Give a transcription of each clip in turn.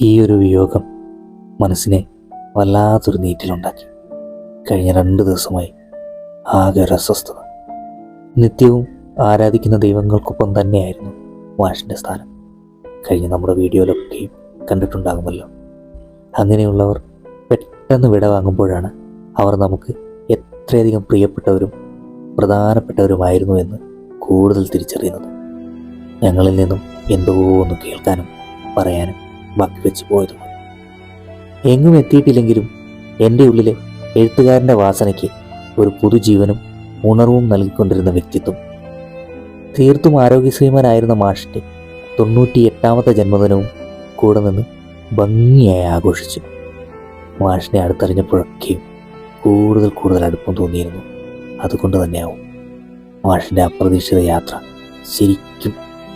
ഈ ഒരു വിയോഗം മനസ്സിനെ വല്ലാത്തൊരു നീറ്റിലുണ്ടാക്കി. കഴിഞ്ഞ രണ്ട് ദിവസമായി ആകെ ഒരു അസ്വസ്ഥത. നിത്യവും ആരാധിക്കുന്ന ദൈവങ്ങൾക്കൊപ്പം തന്നെയായിരുന്നു മാഷിന്റെ സ്ഥാനം. കഴിഞ്ഞ നമ്മുടെ വീഡിയോയിലൊക്കെയും കണ്ടിട്ടുണ്ടാകുമല്ലോ. അങ്ങനെയുള്ളവർ പെട്ടെന്ന് വിട വാങ്ങുമ്പോഴാണ് അവർ നമുക്ക് എത്രയധികം പ്രിയപ്പെട്ടവരും പ്രധാനപ്പെട്ടവരുമായിരുന്നു എന്ന് കൂടുതൽ തിരിച്ചറിയുന്നത്. ഞങ്ങളിൽ നിന്നും എന്തോ ഒന്ന് കേൾക്കാനും പറയാനും വെച്ച് പോയതുമാണ് എങ്ങും എത്തിയിട്ടില്ലെങ്കിലും എന്റെ ഉള്ളിലെ എഴുത്തുകാരന്റെ വാസനയ്ക്ക് ഒരു പുതുജീവനും ഉണർവും നൽകിക്കൊണ്ടിരുന്ന വ്യക്തിത്വം. തീർത്തും ആരോഗ്യശ്രീമാനായിരുന്ന മാഷിന്റെ തൊണ്ണൂറ്റി എട്ടാമത്തെ ജന്മദിനവും കൂടെ നിന്ന് ഭംഗിയായി ആഘോഷിച്ചു. മാഷിനെ അടുത്തറിഞ്ഞപ്പോഴൊക്കെയും കൂടുതൽ കൂടുതൽ അടുപ്പം തോന്നിയിരുന്നു. അതുകൊണ്ട് തന്നെയാവും മാഷിന്റെ അപ്രതീക്ഷിത യാത്ര ശരിക്കും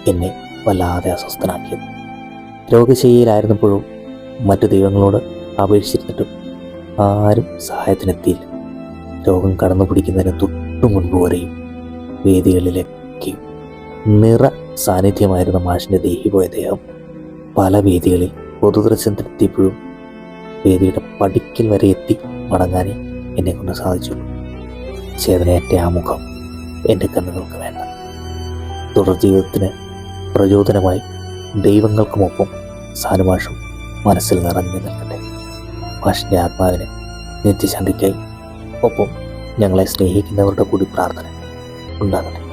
എന്നെ വല്ലാതെ അസ്വസ്ഥനാക്കിയത്. രോഗശയ്യയിലായിരുന്നപ്പോഴും മറ്റു ദൈവങ്ങളോട് അപേക്ഷിച്ചിരുന്നിട്ടും ആരും സഹായത്തിനെത്തിയില്ല. രോഗം കടന്നു പിടിക്കുന്നതിന് തൊട്ടു മുൻപ് വരെയും വേദികളിലൊക്കെയും നിറ സാന്നിധ്യമായിരുന്ന മാഷിന്റെ ദേഹി പോയ ദേഹം പല വേദികളിൽ പൊതുദർശനത്തിലെത്തിയപ്പോഴും വേദിയുടെ പടിക്കൽ വരെ എത്തി മടങ്ങാനേ എന്നെ കൊണ്ട് സാധിച്ചുള്ളൂ. ചേതനയറ്റ ആ മുഖം എന്റെ കണ്ണുകൾക്ക് വേണ്ട. തുടർ ജീവിതത്തിന് പ്രചോദനമായി ദൈവങ്ങൾക്കുമൊപ്പം സാനുമാഷം മനസ്സിൽ നിറഞ്ഞു നിൽക്കട്ടെ. മാഷിന്റെ ആത്മാവിന് നിത്യശാന്തിക്കായി ഒപ്പം ഞങ്ങളെ സ്നേഹിക്കുന്നവരുടെ കൂടി പ്രാർത്ഥന ഉണ്ടാകട്ടെ.